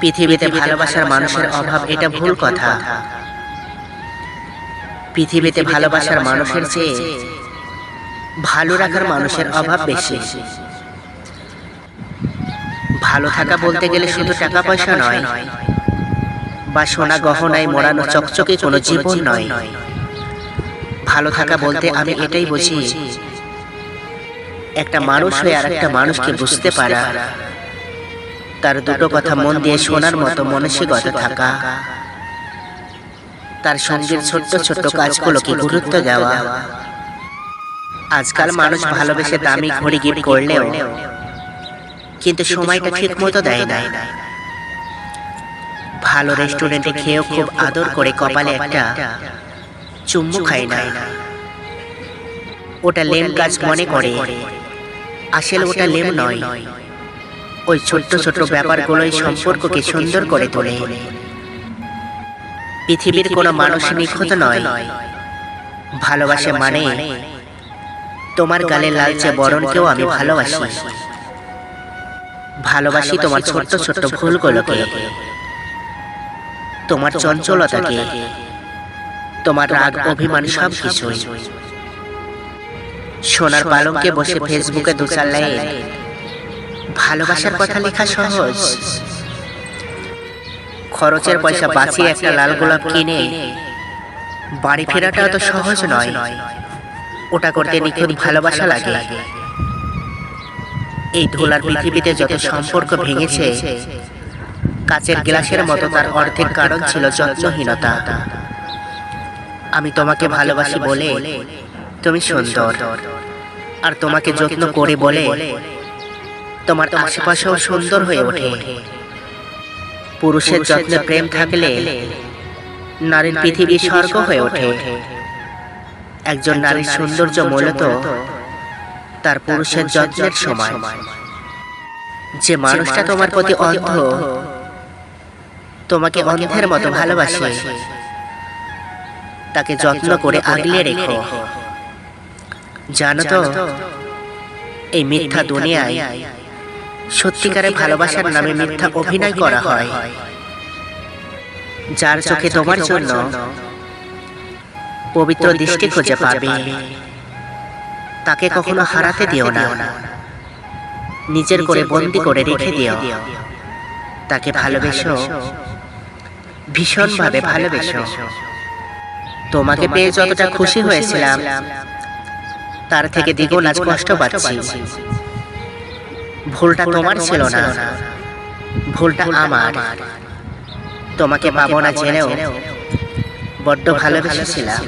পৃথিবীতে ভালোবাসার মানুষের অভাব এটা ভুল কথা। পৃথিবীতে ভালোবাসার মানুষের চেয়ে ভালো রাখার মানুষের অভাব বেশি। ভালো থাকা বলতে গেলে শুধু টাকা পয়সা নয় বা সোনা গহনায় মোড়ানো চকচকে কোনো জীবন নয়। ভালো থাকা বলতে আমি এটাই বুঝি একটা মানুষ হয়ে আর একটা মানুষকে বুঝতে পারা। তার দুটো কথা মন দিয়ে শোনার মতো মানসিকতা থাকা। তার সঙ্গের ছোট্ট ছোট্ট কাজগুলোকে গুরুত্ব দেওয়া? আজকাল মানুষ ভালোবেসে দামি ঘড়ি গিফট করলেও কিন্তু সময়টা ঠিক মতো দেয় না। ভালো রেস্টুরেন্টে খেয়েও খুব আদর করে কপালে একটা চুম্বু খায় না। ওটা লেম কাজ মনে করে। আসলে ওটা লেম নয়। ওই ছোট্ট ছোট্ট ব্যাপারগুলোই সম্পর্ককে সুন্দর করে তোলে। পৃথিবীর কোনো মানুষ নিখুঁত নয়। ভালোবাসে মানে তোমার গালে লালচে বরণকেও আমি ভালোবাসি। ভালোবাসি তোমার ছোট্ট ছোট্ট ভুলগুলোকে। তোমার চঞ্চলতাকে। তোমার রাগ অভিমান সব কিছুই। সোনার পালঙ্কে বসে ফেসবুকে দু চার লাইন। ভালোবাসার কথা লেখা সহজ। খরচের পয়সা বাঁচিয়ে একটা লাল গোলাপ কিনে বাড়ি ফেরাটা তো সহজ নয়। ওটা করতে নিখুঁত ভালোবাসা লাগে। এই ধুলার পৃথিবীতে যত সম্পর্ক ভেঙেছে কাচের গ্লাসের মতো তার অর্ধেক কারণ ছিল যত্নহীনতা। আমি তোমাকে ভালোবাসি বলে তুমি সুন্দর। আর তোমাকে যত্ন করে বলে তোমার আশেপাশেও সুন্দর হয়ে ওঠে। পুরুষের যত্নে প্রেম থাকলে নারীর পৃথিবী স্বর্গ হয়ে ওঠে। একজন নারীর সৌন্দর্য মূলত তার পুরুষের যত্নের সময়। যে মানুষটা তোমার প্রতি অন্ধ তোমাকে অন্ধের মতো ভালোবাসে। তাকে যত্ন করে আগলে রেখো। জানো তো এই মিথ্যা দুনিয়ায় সত্যিকারের ভালোবাসার নামে মিথ্যা অভিনয় করা হয়। যার চোখে তোমার জন্য পবিত্র দৃষ্টি খুঁজে পাবে। তাকে কখনো হারাতে দিও না। নিজের করে বন্দি করে রেখে দিও। তাকে ভালোবেসো। ভীষণভাবে ভালোবেসো। তোমাকে পেয়ে যতটা খুশি হয়েছিলাম তার থেকে দ্বিগুণ আজ কষ্ট পাচ্ছি। ভুলটা তোমার ছিল না। ভুলটা আমার। তোমাকে পাবো না জেনেও। বড্ড ভালোবেসেছিলাম।